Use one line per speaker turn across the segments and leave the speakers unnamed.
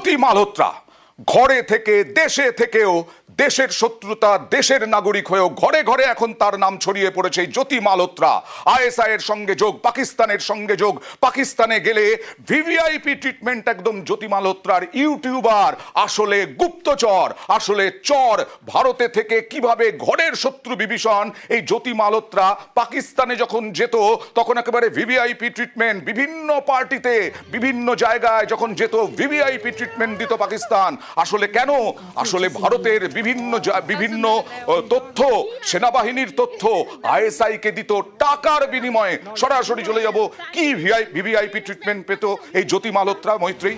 জ্যোতি মালহোত্রা। ঘরে থেকে দেশে থেকেও দেশের শত্রুতা, দেশের নাগরিক হয়েও ঘরে ঘরে এখন তার নাম ছড়িয়ে পড়েছে জ্যোতি মালহোত্রা। আইএসআই এর সঙ্গে যোগ, পাকিস্তানের সঙ্গে যোগ। পাকিস্তানে গেলে ভিভিআইপি ট্রিটমেন্ট একদম জ্যোতি মালহোত্রার ইউটিউবার। আসলে গুপ্তচর, আসলে চর। ভারতে থেকে কীভাবে ঘরের শত্রু বিভীষণ? এই জ্যোতি মালহোত্রা পাকিস্তানে যখন যেত, তখন একেবারে ভিভিআইপি ট্রিটমেন্ট বিভিন্ন পার্টিতে, বিভিন্ন জায়গায় যখন যেত, ভিভিআইপি ট্রিটমেন্ট দিত পাকিস্তান। আসলে কেন? আসলে ভারতের বিভিন্ন জা- বিভিন্ন তথ্য, সেনাবাহিনীর তথ্য আইএসআই কে দিত টাকার বিনিময়ে। সরাসরি চলে যাব। কি ভিভিআইপি ট্রিটমেন্ট পেত এই জ্যোতি মালহোত্রা মৈত্রী?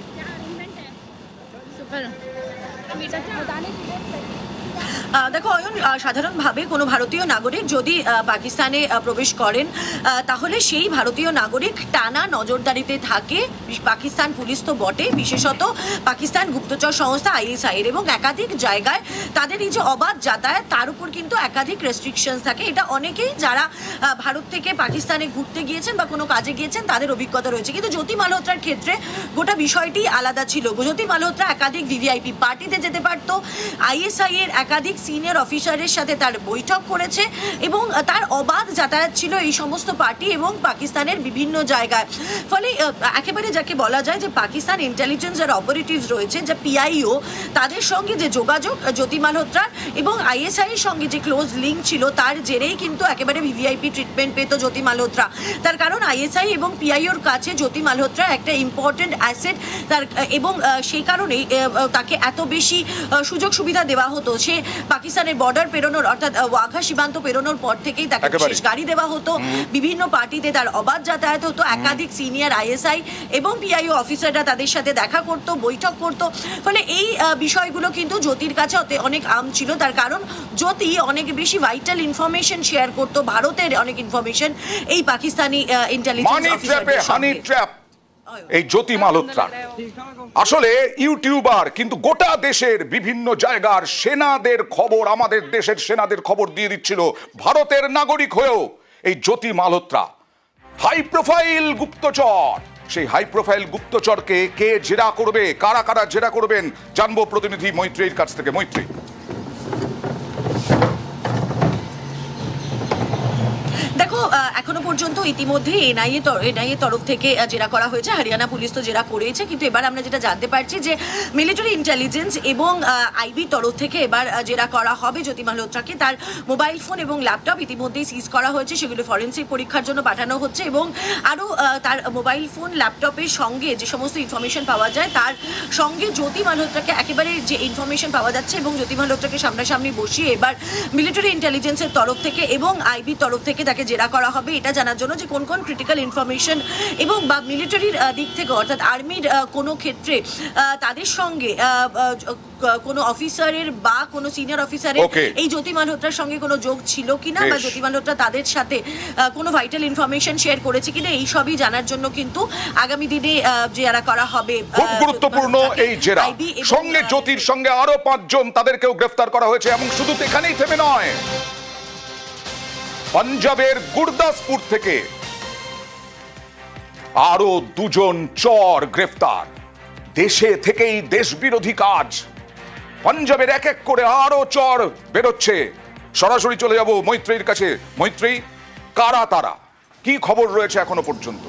দেখো, অয়ন সাধারণভাবে কোনো ভারতীয় নাগরিক যদি পাকিস্তানে প্রবেশ করেন তাহলে সেই ভারতীয় নাগরিক টানা নজরদারিতে থাকে। পাকিস্তান পুলিশ তো বটে। বিশেষত পাকিস্তান গুপ্তচর সংস্থা আইএসআই এর এবং একাধিক জায়গায় তাদের এই যে অবাধ যাতায়াত, তার উপর কিন্তু একাধিক রেস্ট্রিকশন থাকে। এটা অনেকেই যারা ভারত থেকে পাকিস্তানে ঘুরতে গিয়েছেন বা কোনো কাজে গিয়েছেন, তাদের অভিজ্ঞতা রয়েছে। কিন্তু জ্যোতি মালহোত্রার ক্ষেত্রে গোটা বিষয়টি আলাদা ছিল। জ্যোতি মালহোত্রা একাধিক ভিভিআইপি পার্টিতে যেতে পারত। আইএসআই এর একাধিক সিনিয়র অফিসারের সাথে তার বৈঠক করেছে এবং তার অবাধ যাতায়াত ছিল এই সমস্ত পার্টি এবং পাকিস্তানের বিভিন্ন জায়গায়। ফলে একেবারে যাকে বলা যায় যে পাকিস্তান ইন্টেলিজেন্স আর অপারেটিভস রয়েছে, যা পিআইও তাদের সঙ্গে যে যোগাযোগ জ্যোতি মালহোত্রার এবং আইএসআই এর সঙ্গে যে ক্লোজ লিঙ্ক ছিল, তার জেরেই কিন্তু একেবারে ভিভিআইপি ট্রিটমেন্ট পেত জ্যোতি মালহোত্রা তার কারণ আইএসআই এবং পিআইওর কাছে জ্যোতি মালহোত্রা একটা ইম্পর্টেন্ট অ্যাসেট তার, এবং সেই কারণেই তাকে এত বেশি সুযোগ সুবিধা দেওয়া হতো। সে পাকিস্তানের বর্ডার পেরোনোর অর্থাৎ ওয়াঘা সীমান্ত পেরোনোর পর থেকেই তাকে বিশেষ গাড়ি দেওয়া হতো। বিভিন্ন পার্টিতে তার অবাধ যাতায়াত হতো। একাধিক সিনিয়র আইএসআই এবং পিআইও অফিসাররা তাদের সাথে দেখা করত বৈঠক করত। ফলে এই বিষয়গুলো কিন্তু জ্যোতির কাছে অতে- অনেক আম ছিল। তার কারণ জ্যোতি অনেক বেশি ভাইটাল ইনফরমেশন শেয়ার করতো। ভারতের অনেক ইনফরমেশন এই পাকিস্তানি ইন্টেলিজেন্স অফিসারদের
এই জ্যোতি মালহোত্রা আসলে ইউটিউবার, কিন্তু গোটা দেশের বিভিন্ন জায়গার সেনাদের খবর, আমাদের দেশের সেনাদের খবর দিয়ে দিচ্ছিল। ভারতের নাগরিক হয়েও এই জ্যোতি মালহোত্রা হাই প্রোফাইল গুপ্তচর। সেই হাই প্রোফাইল গুপ্তচরকে কে জেরা করবে, কারা কারা জেরা করবেন, জানব প্রতিনিধি মৈত্রীর কাছ থেকে। মৈত্রী
দেখো আহ, এখনও পর্যন্ত ইতিমধ্যে এনআইএ এনআইএ তরফ থেকে জেরা করা হয়েছে। হরিয়ানা পুলিশ তো জেরা করেছে কিন্তু এবার আমরা যেটা জানতে পারছি যে মিলিটারি ইন্টেলিজেন্স এবং আইবি তরফ থেকে এবার জেরা করা হবে জ্যোতি মালহোত্রাকে তার মোবাইল ফোন এবং ল্যাপটপ ইতিমধ্যেই সিজ করা হয়েছে। সেগুলো ফরেন্সিক পরীক্ষার জন্য পাঠানো হচ্ছে এবং আরও তার মোবাইল ফোন ল্যাপটপের সঙ্গে যে সমস্ত ইনফরমেশন পাওয়া যায়, তার সঙ্গে জ্যোতি মালহোত্রাকে একেবারে যে ইনফরমেশন পাওয়া যাচ্ছে এবং জ্যোতি মালহোত্রাকে সামনাসামনি বসিয়ে এবার মিলিটারি ইন্টেলিজেন্সের তরফ থেকে এবং আইবি তরফ থেকে তাকে জেরা করা হবে এটা জানার জন্য যে কোন কোন ক্রিটিক্যাল ইনফরমেশন এবং বা মিলিটারির দিক থেকে অর্থাৎ আর্মির কোনো ক্ষেত্রে তাদের সঙ্গে কোনো অফিসারের বা কোনো সিনিয়র অফিসারের এই জ্যোতি মালহোত্রার সঙ্গে কোনো যোগ ছিল কিনা বা জ্যোতি মালহোত্রা তাদের সাথে কোনো ভাইটাল ইনফরমেশন শেয়ার করেছে কিনা এই সবই জানার জন্য কিন্তু আগামী দিনে জেরা করা হবে
খুব গুরুত্বপূর্ণ এই জেরা। সঙ্গে জ্যোতির সঙ্গে আরও পাঁচজন তাদেরকেও গ্রেফতার করা হয়েছে এবং শুধু এখানেই থেমে নয়। পাঞ্জাবের গুরদাসপুর থেকে আরও দুজন চর গ্রেফতার। দেশে থেকেই দেশ বিরোধী কাজ। পাঞ্জাবের এক এক করে আরও চর বেরোচ্ছে। সরাসরি চলে যাব মৈত্রীর কাছে। মৈত্রী, কারা তারা? কি খবর রয়েছে এখনও পর্যন্ত?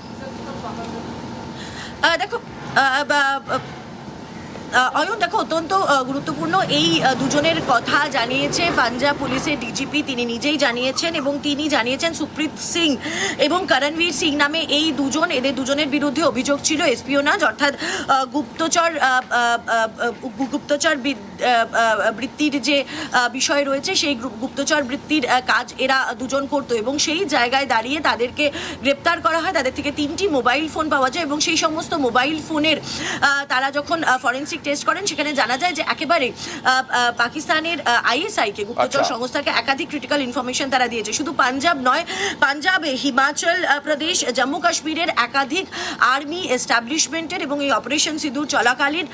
দেখো অয়ন দেখো, অত্যন্ত গুরুত্বপূর্ণ এই দুজনের কথা জানিয়েছে পাঞ্জাব পুলিশের ডিজিপি। তিনি নিজেই জানিয়েছেন এবং তিনি জানিয়েছেন সুপ্রীত সিং এবং করণবীর সিং নামে এই দুজন, এদের দুজনের বিরুদ্ধে অভিযোগ ছিল, এসপিওনাজ, অর্থাৎ গুপ্তচর গুপ্তচর বৃত্তির যে বিষয় রয়েছে সেই গুপ্তচর বৃত্তির কাজ এরা দুজন করতো এবং সেই জায়গায় দাঁড়িয়ে তাদেরকে গ্রেপ্তার করা হয় তাদের থেকে তিনটি মোবাইল ফোন পাওয়া যায় এবং সেই সমস্ত মোবাইল ফোনের তারা যখন ফরেন্সিক টেস্ট করেন সেখানে জানা যায় যে একেবারে পাকিস্তানের আইএসআইকে গুপ্তচর
আচ্ছা।
সংস্থাকে একাধিক ক্রিটিক্যাল ইনফরমেশন তারা দিয়েছে শুধু পাঞ্জাব নয় পাঞ্জাবে হিমাচল প্রদেশ জম্মু কাশ্মীরের একাধিক আর্মি এস্টাবলিশমেন্টের এবং এই অপারেশন সিঁদুর চলাকালীন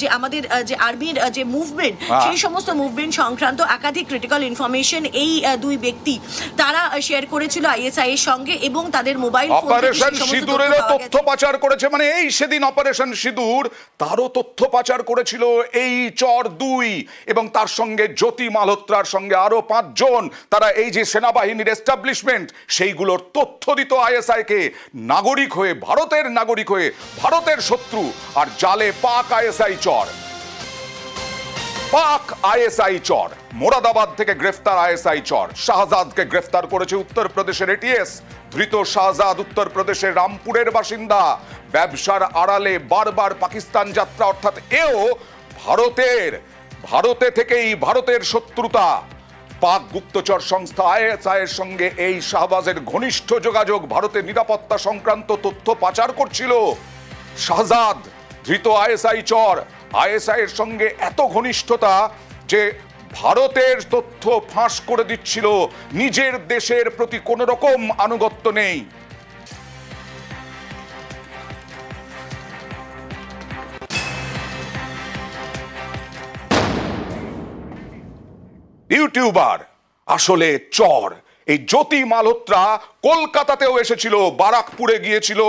যে আমাদের যে আর্মি আর্মির যে মুভমেন্ট। সেই সমস্ত মুভমেন্ট সংক্রান্ত একাধিক ক্রিটিক্যাল ইনফরমেশন এই দুই ব্যক্তি তারা শেয়ার করেছিল আইএসআই এর সঙ্গে এবং তাদের মোবাইল
অপারেশন সিঁদুরেরও
তথ্য।
পাচার করেছে মানে এই সেদিন অপারেশন সিঁদুর তারও তথ্য পাচার করেছিল এই চর দুই এবং তার সঙ্গে জ্যোতি মালহোত্রার সঙ্গে আরও পাঁচজন তারা এই যে সেনাবাহিনীর এস্টাবলিশমেন্ট সেইগুলোর তথ্য দিত আইএসআই কে নাগরিক হয়ে ভারতের নাগরিক হয়ে ভারতের শত্রু আর জালে পাক আইএসআই চর পাক আইএসআই চর। মোরাদাবাদ থেকে গ্রেফতার আইএসআই চর। শাহজাদকে গ্রেফতার করেছে উত্তরপ্রদেশের এটিএস ধৃত শাহজাদ উত্তরপ্রদেশের রামপুরের বাসিন্দা। ব্যবসার আড়ালে বারবার পাকিস্তান যাত্রা, অর্থাৎ এও ভারতের, ভারতে থেকেই ভারতের শত্রুতা। পাক গুপ্তচর সংস্থা আইএসআই এর সঙ্গে এই শাহবাজের ঘনিষ্ঠ যোগাযোগ ভারতের নিরাপত্তা সংক্রান্ত তথ্য পাচার করছিল। শাহজাদ, ধৃত আইএসআই চর আইএসআই এর সঙ্গে এত ঘনিষ্ঠতা যে ভারতের তথ্য ফাঁস করে দিচ্ছিল, নিজের দেশের প্রতি কোনো রকম আনুগত্য নেই। ইউটিউবার আসলে চর। এই জ্যোতি মালহোত্রা কলকাতাতেও এসেছিল, বারাকপুরে গিয়েছিল,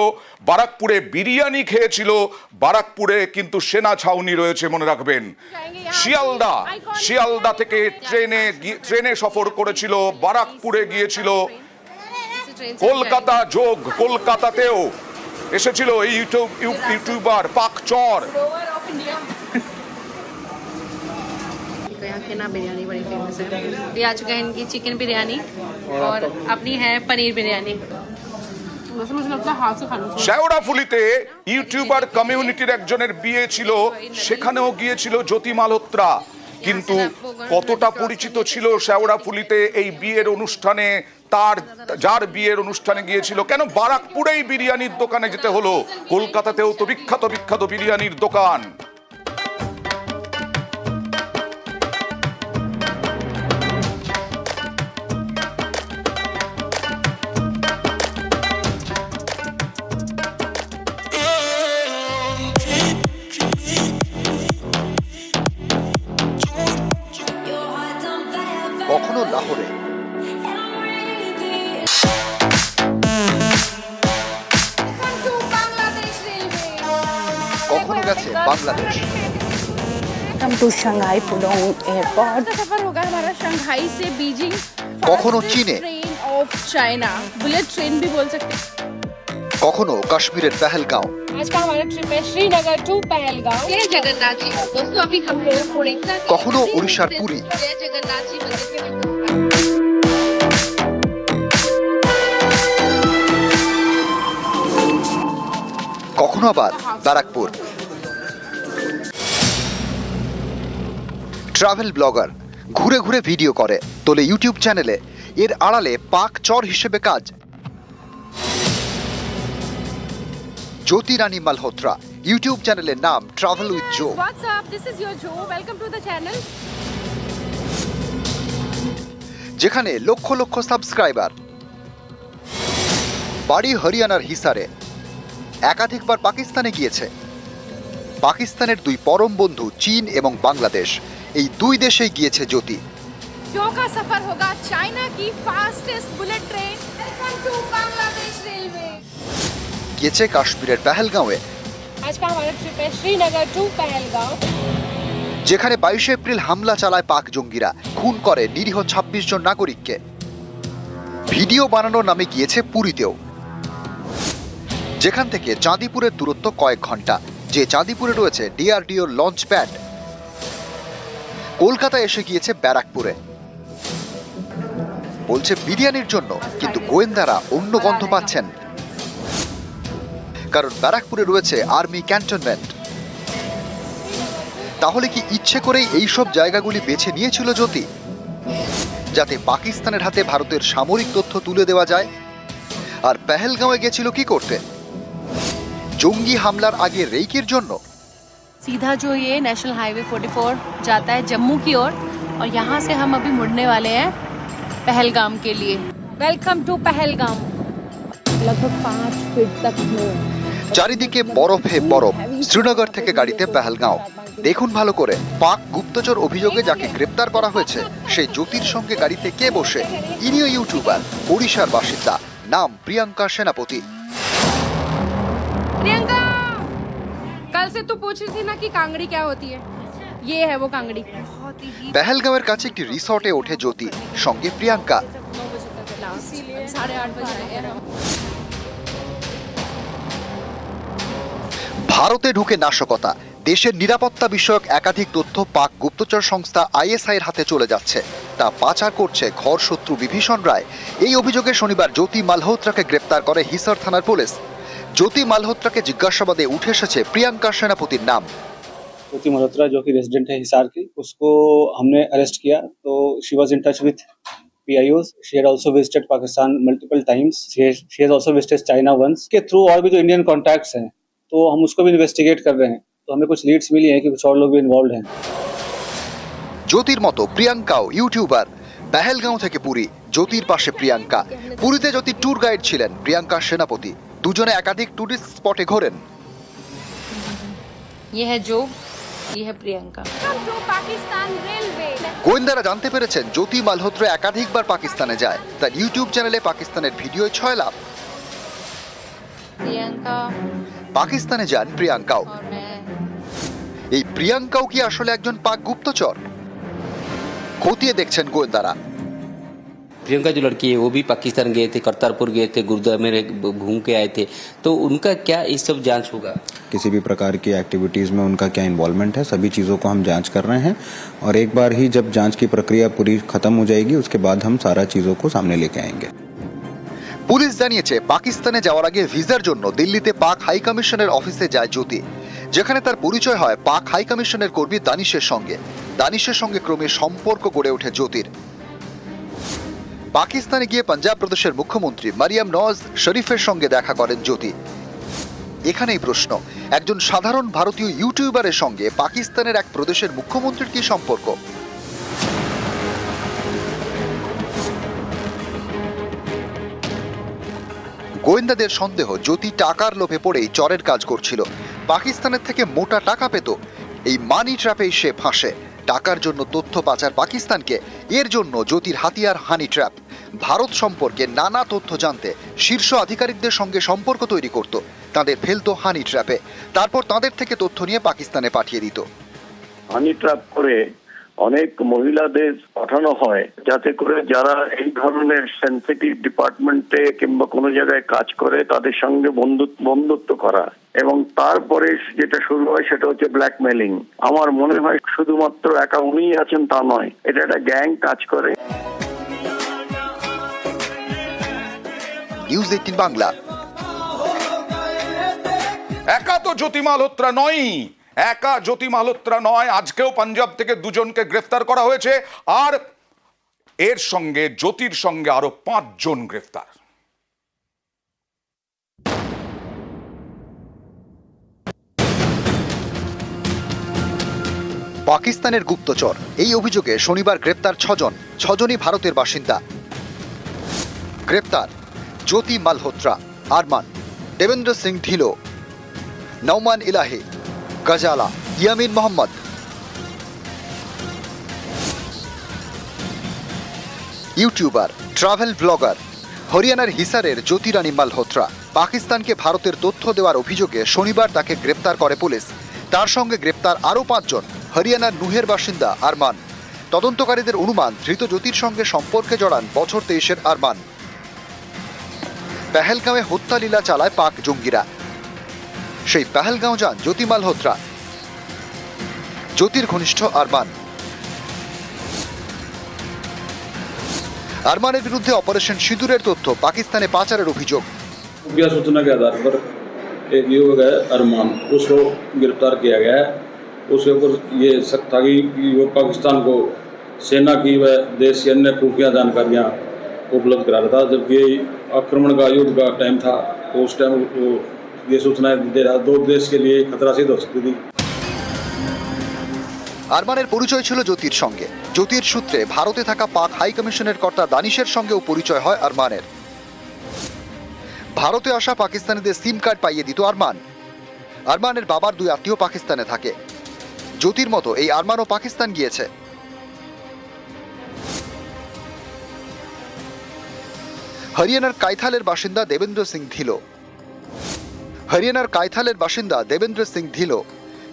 বারাকপুরে বিরিয়ানি খেয়েছিল, বারাকপুরে কিন্তু সেনা ছাউনি রয়েছে, মনে রাখবেন। শিয়ালদা শিয়ালদা থেকে ট্রেনে ট্রেনে সফর করেছিল, বারাকপুরে গিয়েছিল। কলকাতা যোগ, কলকাতাতেও এসেছিল এই ইউটিউব, ইউটিউবার পাক চর।
तो यहाँ के ना बिरयानी बड़ी फेमस है ये आ चुका है इनकी चिकन बिरयानी और अपनी है पनीर बिरयानी वैसे मुझे लगता है हाथ से खाना चाहिए
শেওড়াফুলিতে ইউটিউবার কমিউনিটির একজনের বিয়ে ছিল সেখানেও গিয়েছিল জ্যোতি মালহোত্রা কিন্তু কতটা পরিচিত ছিল শেওড়াফুলিতে এই বিয়ের অনুষ্ঠানে তার যার বিয়ের অনুষ্ঠানে গিয়েছিল কেন বারাকপুরেই বিরিয়ানির দোকানে যেতে হলো কলকাতাতেও তো বিখ্যাত বিখ্যাত বিরিয়ানির দোকান
লাহোরে। কখনো গেছে বাংলাদেশ? কখনো চীনে? কখনো কাশ্মীরের পেহেলগাঁও? কখনো উড়িষ্যার পুরী? খুনাবাদ ব্যারাকপুর। ট্রাভেল ব্লগার ঘুরে ঘুরে ভিডিও করে তোলে ইউটিউব চ্যানেলে। এর আড়ালে পাক চর হিসেবে কাজ। জ্যোতি রানী মালহোত্রা ইউটিউব চ্যানেলের নাম ট্রাভেল উইথ জো যেখানে লক্ষ লক্ষ সাবস্ক্রাইবার বাড়ি হরিয়ানার হিসারে। একাধিকবার পাকিস্তানে গিয়েছে। পাকিস্তানের দুই পরম বন্ধু চীন এবং বাংলাদেশ এই দুই দেশে গিয়েছে জ্যোতি। গিয়েছে কাশ্মীরের পেহেলগাঁওয়ে। যেখানে বাইশে এপ্রিল হামলা চালায় পাক জঙ্গিরা খুন করে নিরীহ ছাব্বিশ জন নাগরিককে। ভিডিও বানানোর নামে গিয়েছে পুরীতেও। যেখান থেকে চাঁদিপুরের দূরত্ব কয়েক ঘণ্টা। যে চাঁদিপুরে রয়েছে ডিআরডিও লঞ্চ প্যাড। কলকাতা এসে গিয়েছে ব্যারাকপুরে। বলছে বিরিয়ানির জন্য, কিন্তু গোয়েন্দারা অন্য গন্ধ পাচ্ছেন। কারণ ব্যারাকপুরে রয়েছে আর্মি ক্যান্টনমেন্ট। তাহলে কি ইচ্ছে করেই এই সব জায়গাগুলি বেছে নিয়েছিল জ্যোতি? যাতে পাকিস্তানের হাতে ভারতের সামরিক তথ্য তুলে দেওয়া যায়? আর পেহেলগাঁওয়ে গেছিল কি করতে? জঙ্গি হামলার আগে রেইকের জন্য
सीधा जो ये नेशनल हाईवे 44 जाता है जम्मू की ओर और यहाँ से हम अभी मुड़ने वाले हैं पहलगाम के लिए वेलकम टू पहलगाम
लगभग पाँच फीट तक में
চারিদিকে বরফে বরফ শ্রীনগর থেকে গাড়িতে পেহেলগাঁও দেখুন ভালো করে পাক গুপ্তচর অভিযোগে যাকে গ্রেপ্তার করা হয়েছে সেই জ্যোতির সঙ্গে গাড়িতে কে বসে ইনিও ইউটিউবার ওড়িশার বাসিন্দা নাম প্রিয়াঙ্কা সেনাপতি
प्रियंका कल से तू पूछ रही थी ना कि कांगड़ी क्या होती है ये है वो कांगड़ी
পেহেলগাঁওয়ের কাছে একটি রিসর্টে ওঠে জ্যোতি সঙ্গে প্রিয়াঙ্কা
साढ़े आठ बजे आए हैं हम
ভারতে ঢুকে নাশকতা দেশের নিরাপত্তা বিষয়ক একাধিক তথ্য পাক গুপ্তচর সংস্থা আইএসআই এর হাতে চলে যাচ্ছে তা পাচার করছে ঘর শত্রু বিভীষণ রায় এই অভিযোগে শনিবার জ্যোতি মালহোত্রাকে গ্রেপ্তার করে হিসার থানার পুলিশ জ্যোতি মালহোত্রাকে জিজ্ঞাসাবাদে উঠে এসেছে প্রিয়াঙ্কা সেনাপতির নাম
ज्योति मल्होत्रा जो कि रेजिडेंट है हिसार की उसको हमने अरेस्ट किया तो she was in touch with P I she had also visited Pakistan multiple times she has also visited China once के थ्रू और भी जो इंडियन कॉन्टैक्ट्स हैं तो हम उसको भी इन्वेस्टिगेट कर रहे हैं तो हमें कुछ लीड्स मिली हैं कि कुछ और लोग भी इन्वॉल्व हैं
জ্যোতির মতো প্রিয়াঙ্কাও ইউটিউবার পেহেলগাঁও থেকে পুরী জ্যোতির পাশে প্রিয়াঙ্কা পুরীতে জ্যোতির ট্যুর গাইড ছিলেন প্রিয়াঙ্কা সেনাপতি দুজনে একাধিক টুরিস্ট স্পটে ঘোরেন
ये है जो ये है प्रियंका
पाकिस्तान रेलवे
গোয়েন্দারা জানতে পেরেছেন জ্যোতি মালহোত্রা একাধিকবার পাকিস্তানে যায় তার ইউটিউব চ্যানেলে পাকিস্তানের ভিডিও ছয় লাভ
प्रियंका
পাকিস্তানে যান প্রিয়াঙ্কাও
और मैं
এই প্রিয়াঙ্কাও কি আসলে একজন পাক গুপ্তচর খতিয়ে দেখছেন গোয়েন্দারা
प्रियंका जो लड़की है वो भी पाकिस्तान गए थे करतारपुर गए थे गुरुद्वारा में घूम के आए थे तो उनका क्या इस सब जांच होगा
किसी भी प्रकार की एक्टिविटीज़ में उनका क्या इन्वॉल्वमेंट है सभी चीज़ों को हम जांच कर रहे हैं और एक बार ही जब जांच की प्रक्रिया पूरी खत्म हो जाएगी उसके बाद हम सारा चीज़ों को सामने लेके आएंगे
পুলিশ জানিয়েছে পাকিস্তানে যাওয়ার আগে ভিসার জন্য দিল্লিতে পাক হাই কমিশনের অফিসে যায় জ্যোতি যেখানে তার পরিচয় হয় পাক হাই কমিশনের কর্মী দানিশের সঙ্গে দানিশের সঙ্গে ক্রমে সম্পর্ক গড়ে ওঠে জ্যোতির পাকিস্তানে গিয়ে পাঞ্জাব প্রদেশের মুখ্যমন্ত্রী মারিয়াম নওয়াজ শরীফের সঙ্গে দেখা করেন জ্যোতি। এখানেই প্রশ্ন, একজন সাধারণ ভারতীয় ইউটিউবারের সঙ্গে পাকিস্তানের এক প্রদেশের মুখ্যমন্ত্রীর কি সম্পর্ক? গোয়েন্দাদের সন্দেহ, জ্যোতি টাকার লোভে পড়েই চরের কাজ করছিল। পাকিস্তানের থেকে মোটা টাকা পেত। এই মানি ট্র্যাপেই সে ফাঁসে। টাকার জন্য তথ্য পাচার পাকিস্তানকে, এর জন্য জ্যোতির হাতিয়ার হানি ট্র্যাপ। ভারত সম্পর্কে নানা তথ্য জানতে শীর্ষ আধিকারিকদের সঙ্গে সম্পর্ক তৈরি করত তাদের ফেলতো হানি ট্র্যাপে। তারপর তাদের থেকে তথ্য নিয়ে পাকিস্তানে পাঠিয়ে দিত।
হানি ট্র্যাপ করে অনেক মহিলাদের পাঠানো হয়, যাতে করে যারা এই ধরনের সেন্সিটিভ ডিপার্টমেন্টে কিংবা কোনো জায়গায় কাজ করে, তাদের সঙ্গে বন্ধুত্ব বন্ধুত্ব করা। এবং তারপরে যেটা শুরু হয় সেটা হচ্ছে ব্ল্যাকমেলিং আমার মনে হয় শুধুমাত্র একা উনিই আছেন তা নয় এটা একটা গ্যাং কাজ করে।
News eighteen Bangla.
একা তো জ্যোতি মালহোত্রা নয় একা জ্যোতি মালহোত্রা নয় আজকেও পাঞ্জাব থেকে দুজনকে গ্রেফতার করা হয়েছে আর এর সঙ্গে জ্যোতির সঙ্গে আরও পাঁচজন গ্রেফতার।
পাকিস্তানের গুপ্তচর। এই অভিযোগে শনিবার গ্রেপ্তার ছজন, ছজনই ভারতের বাসিন্দা। গ্রেপ্তার, Jyoti Malhotra, Armaan, Devendra Singh Dhillon Nouman Elahi, Ghazala, Yamin Mohammad. YouTuber, travel blogger, হরিয়ানার হিসারের জ্যোতিরানী মালহোত্রা, পাকিস্তানকে ভারতের তথ্য দেওয়ার অভিযোগে শনিবার তাকে গ্রেপ্তার করে পুলিশ। তার সঙ্গে গ্রেপ্তার আরও পাঁচজন। হরিয়ানার নুহের বাসিন্দা আরমান তদন্তকারীদের অনুমান ধৃত জ্যোতির সঙ্গে সম্পর্কে জড়ান বছর তেইশের আরমান পেহেলগাঁওয়ে হত্যা লীলা চালায় পাক জঙ্গিরা সেই পেহেলগাঁও যান জ্যোতি মালহোত্রা জ্যোতির ঘনিষ্ঠ আরমান আরমানের বিরুদ্ধে অপারেশন সিঁদুরের তথ্য পাকিস্তানে পাচারের অভিযোগ
खुफिया सूचना के आधार पर एक युवक है अरमान उसको गिरफ्तार किया गया है उसके ऊपर ये शक था कि कि वो पाकिस्तान को सेना की व देश की अन्य खुफिया जानकारियां उपलब्ध करा रहा था जबकि आक्रमण का युद्ध का टाइम था तो उस टाइम वो ये सूचनाएं दे रहा दो देश के लिए खतरा सिद्ध हो सकती थी
আরমানের পরিচয় ছিল জ্যোতির সঙ্গে জ্যোতির সূত্রে ভারতে থাকা পাক হাই কমিশনের কর্তা দানিশের সঙ্গেও পরিচয় হয় আরমানের ভারতে আসা পাকিস্তানিদের সিম কার্ড পাইয়ে দিত আরমান আরমানের বাবার দুই আত্মীয় পাকিস্তানে থাকে জ্যোতির মতো এই আরমানও পাকিস্তান গিয়েছে। হরিয়ানার কাইথালের বাসিন্দা দেবেন্দ্র সিং ধিলো হরিয়ানার কাইথালের বাসিন্দা দেবেন্দ্র সিং ধিলো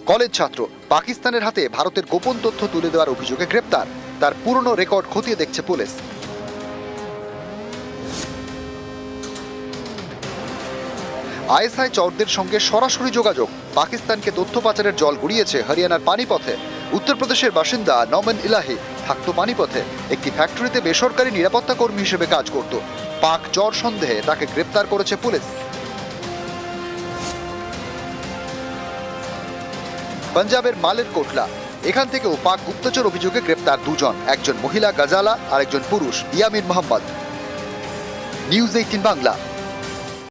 কলেজ ছাত্র, পাকিস্তানের হাতে ভারতের গোপন তথ্য তুলে দেওয়ার অভিযোগে গ্রেপ্তার। তার পুরনো রেকর্ড খতিয়ে দেখছে পুলিশ। আইএসআই চরদের সঙ্গে সরাসরি যোগাযোগ। পাকিস্তানকে তথ্য পাচারের জল গড়িয়েছে হরিয়ানার পানিপথে। উত্তরপ্রদেশের বাসিন্দা নমেন ইলাহি থাকতো পানিপথে। একটি ফ্যাক্টরিতে বেসরকারি নিরাপত্তা কর্মী হিসেবে কাজ করত। পাক চর সন্দেহে তাকে গ্রেপ্তার করেছে পুলিশ। পাঞ্জাবের মালের কোটলা। এখান থেকেও পাক গুপ্তচর অভিযোগে গ্রেপ্তার দুজন। একজন মহিলা গাজালা আর একজন পুরুষ। Yamin Mohammad. News eighteen Bangla.